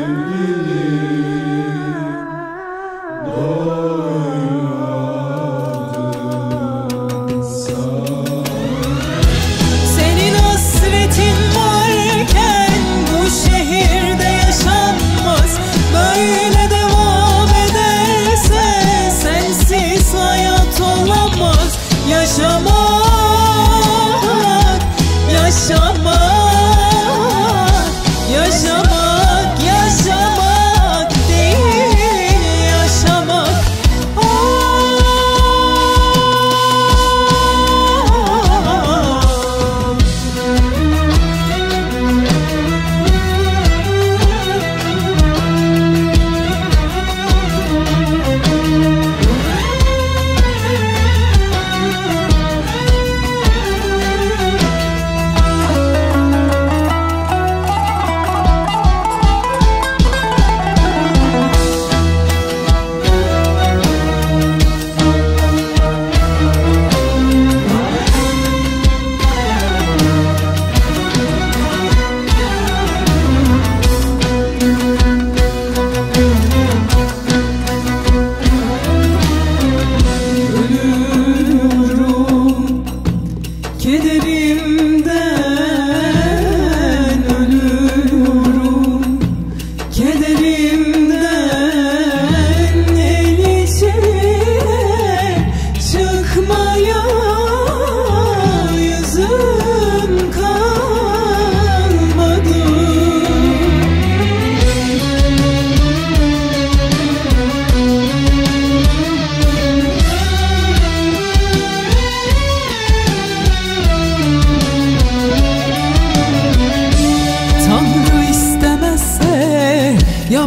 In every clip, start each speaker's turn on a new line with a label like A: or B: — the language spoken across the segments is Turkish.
A: Lily.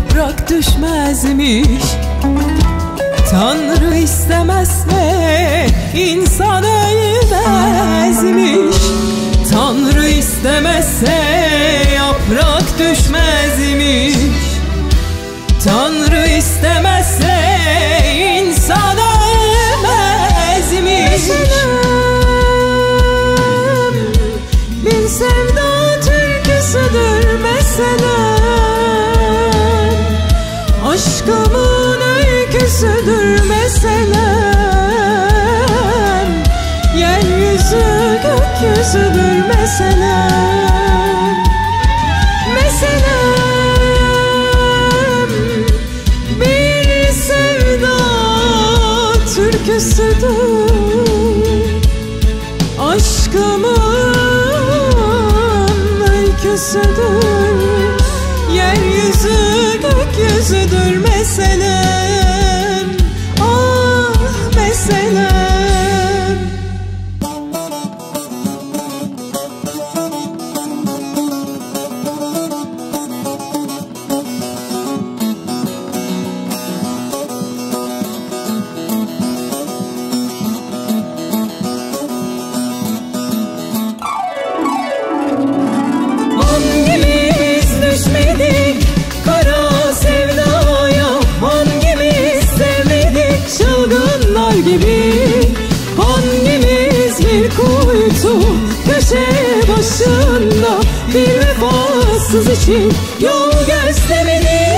A: Yaprak düşmezmiş. Tanrı istemezse insan ölmezmiş. Tanrı istemezse yaprak düşmezmiş. Tanrı istemezse insan ölmezmiş. Bir sevda türküsüdür meselem Aşkımın öyküsüdür meselem Yeryüzü gökyüzüdür meselem Meselem bir sevda türküsüdür. Aşkımın öyküsüdür. Yeryüzü gökyüzüdür çılgınlar gibi Hangimiz bir kuytu? Köşe başında Bir vefasız için yol göstermedik